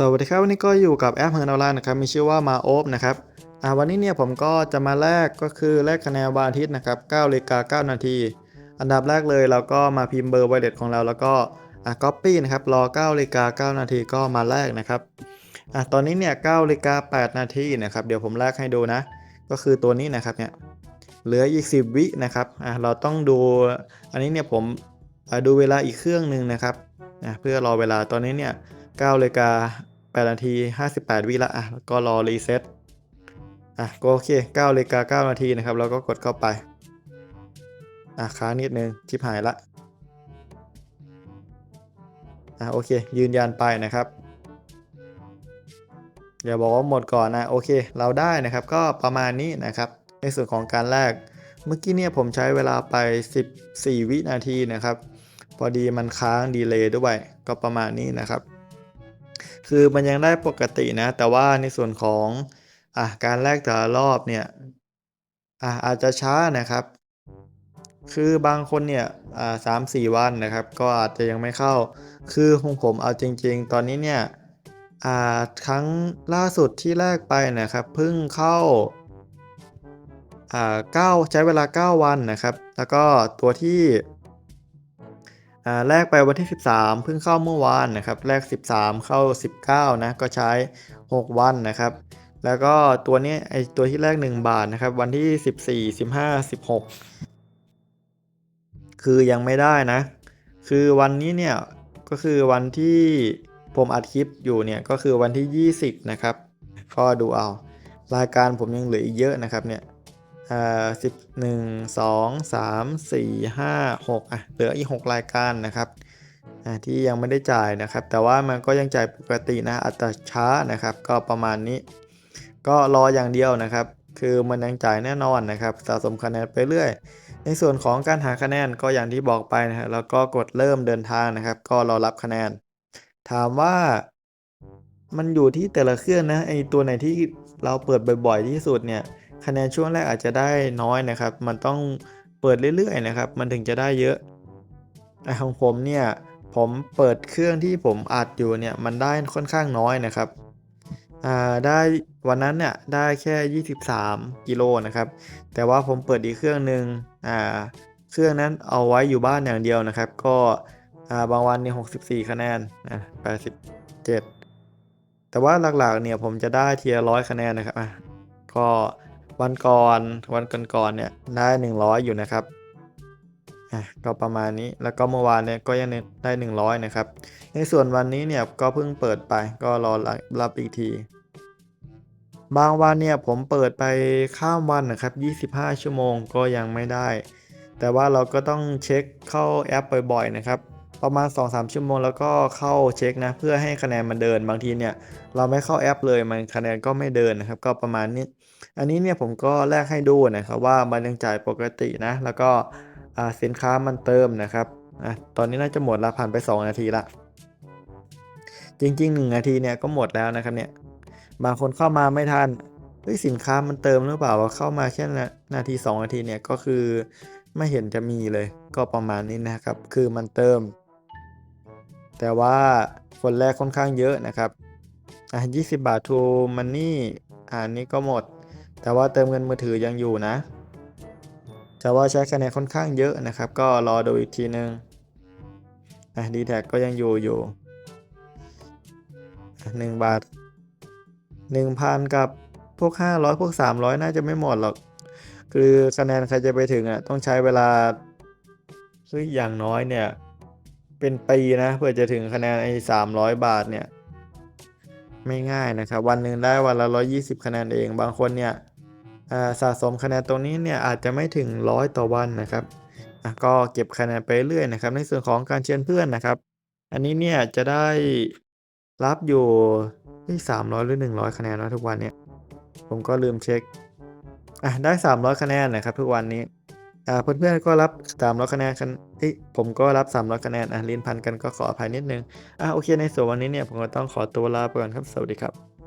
สวัสดีครับวันนี้ก็อยู่กับแอปเฮิร์นออนไลน์นะครับมีชื่อว่ามาโอฟนะครับอ่าวันนี้เนี่ยผมก็จะมาแลกก็คือแลกคะแนนวันอาทิตย์นะครับ9นาฬิกา9นาที อันดับแรกเลยเราก็มาพิมพ์เบอร์ไวเลตของเราแล้วก็อ่าก๊อปปี้นะครับรอ9นาฬิกา9นาทีก็มาแลกนะครับอ่าตอนนี้เนี่ย9นาฬิกา8นาทีนะครับเดี๋ยวผมแลกให้ดูนะ ก็คือตัวนี้นะครับเนี่ยเหลืออีก 10 วินะครับอ่าเราต้องดูอันนี้เนี่ยผมอ่าดูเวลาอีกเครื่องหนึ่งนะครับเพื่อรอเวลาตอนนี้เนี่ย9นาฬิกา 8 นาที 58 วิละอะก็รอรีเซ็ตอะก็โอเค9นาฬิกา9นาทีนะครับเราก็กดเข้าไป อะค้างนิดนึงชิบหายละอะโอเค ยืนยันไปนะครับอย่าบอกว่าหมดก่อนนะโอเค เราได้นะครับก็ประมาณนี้นะครับ ในส่วนของการแลกเมื่อกี้เนี่ยผมใช้เวลาไป 14 วินาทีนะครับ พอดีมันค้างดีเลย์ด้วยก็ประมาณนี้นะครับ คือมันยังได้ปกตินะ แต่ว่าในส่วนของอะการแลกแต่ละรอบเนี่ยอะอาจจะช้านะครับ คือบางคนเนี่ยอ่าสามสี่วันนะครับ ก็อาจจะยังไม่เข้า คือของผมเอาจริง ๆ ตอนนี้เนี่ยอ่าครั้งล่าสุดที่แลกไปนะครับเพิ่งเข้าอ่าเก้าใช้เวลา 9 วันนะครับ แล้วก็ตัวที่ อ่าแลกไปวันที่ 13 เพิ่งเข้าเมื่อวานนะครับแลก 13 เข้า 19นะก็ใช้ 6 วันนะครับ แล้วก็ตัวนี้ไอตัวที่แรก1 บาทนะครับ วันที่ 14 15 16 คือยังไม่ได้นะ คือวันนี้เนี่ยก็คือวันที่ผมอัดคลิปอยู่เนี่ยก็คือวันที่ 20 นะครับ ก็ดูเอา รายการผมยังเหลืออีกเยอะนะครับเนี่ย อ่าสิบหนึ่งสองสามสี่ห้าหกอะเหลืออีกหกรายการนะครับอ่าที่ยังไม่ได้จ่ายนะครับ แต่ว่ามันก็ยังจ่ายปกตินะอัตราช้านะครับ ก็ประมาณนี้ ก็รออย่างเดียวนะครับ คือมันยังจ่ายแน่นอนนะครับ สะสมคะแนนไปเรื่อย ในส่วนของการหาคะแนนก็อย่างที่บอกไปนะฮะแล้วก็กดเริ่มเดินทางนะครับ ก็รอรับคะแนน ถามว่ามันอยู่ที่แต่ละเครื่องนะไอตัวไหนที่เราเปิดบ่อยๆที่สุดเนี่ย คะแนนช่วงแรกอาจจะได้น้อยนะครับ มันต้องเปิดเรื่อยๆนะครับ มันถึงจะได้เยอะไอของผมเนี่ยผมเปิดเครื่องที่ผมอัดอยู่เนี่ยมันได้ค่อนข้างน้อยนะครับอ่าได้วันนั้นเนี่ยได้แค่ 23 กิโลนะครับ แต่ว่าผมเปิดอีกเครื่องหนึ่งอ่าเครื่องนั้นเอาไว้อยู่บ้านอย่างเดียวนะครับ ก็อ่าบางวันเนี่ย64 คะแนนอ่า87 แต่ว่าหลักๆเนี่ยผมจะได้เทียร้อยคะแนนนะครับอะก็ วันก่อนวันก่อนๆเนี่ยได้ 100 อยู่นะครับอะก็ประมาณนี้แล้วก็เมื่อวานเนี่ยก็ยังได้ 100 นะครับ ในส่วนวันนี้เนี่ยก็เพิ่งเปิดไปก็รอรับอีกที บางวันเนี่ยผมเปิดไปข้ามวันนะครับ 25 ชั่วโมงก็ยังไม่ได้ แต่ว่าเราก็ต้องเช็คเข้าแอปบ่อยๆนะครับ ประมาณ 2-3 ชั่วโมงแล้วก็เข้าเช็คนะ เพื่อให้คะแนนมันเดินบางทีเนี่ย เราไม่เข้าแอปเลยมันคะแนนก็ไม่เดินนะครับ ก็ประมาณนี้ อันนี้เนี่ยผมก็แลกให้ดูนะครับว่ามันยังจ่ายปกตินะ แล้วก็สินค้ามันเติมนะครับอะตอนนี้น่าจะหมดละผ่านไป 2 นาทีละจริง ๆ 1 นาทีเนี่ยก็หมดแล้วนะครับเนี่ยบางคนเข้ามาไม่ทันเฮ้ยสินค้ามันเติมหรือเปล่าว่าเข้ามาแค่นนาที 2 นาทีเนี่ยก็คือไม่เห็นจะมีเลยก็ประมาณนี้นะครับ คือมันเติม แต่ว่าคนแรกค่อนข้างเยอะนะครับอะ20 บาททูมันนี่อ่านนี้ก็หมด แต่ว่าเติมเงินมือถือยังอยู่นะแต่ว่าใช้คะแนนค่อนข้างเยอะนะครับ ก็รอดูอีกทีนึงอะดีแท็ก็ยังอยู่อยู่หนึ่งบาทหนึ่งพันกับพวกห้าร้อยพวกสามร้อยน่าจะไม่หมดหรอก คือคะแนนใครจะไปถึงอะต้องใช้เวลาคืออย่างน้อยเนี่ย เป็นปีนะเพื่อจะถึงคะแนนไอ้สามร้อยบาทเนี่ย ไม่ง่ายนะครับ วันหนึ่งได้วันละร้อยี่สิบคะแนนเองบางคนเนี่ยสะสมคะแนนตรงนี้เนี่ยอาจจะไม่ถึงร้อยต่อวันนะครับก็เก็บคะแนนไปเรื่อยนะครับ ในส่วนของการเชิญเพื่อนนะครับ อันนี้เนี่ยจะได้รับอยู่ที่สามร้อยหรือหนึ่งร้อยคะแนนนะทุกวันเนี่ย ผมก็ลืมเช็คอะได้300คะแนนนะครับทุกวันนี้ อ่าเพื่อนๆก็รับ300คะแนนกันเอ้ยผมก็รับ300คะแนนอะลิ้นพันกันก็ขออภัยนิดนึงอ่าโอเคในส่วนวันนี้เนี่ยผมก็ต้องขอตัวลาไปก่อนครับสวัสดีครับ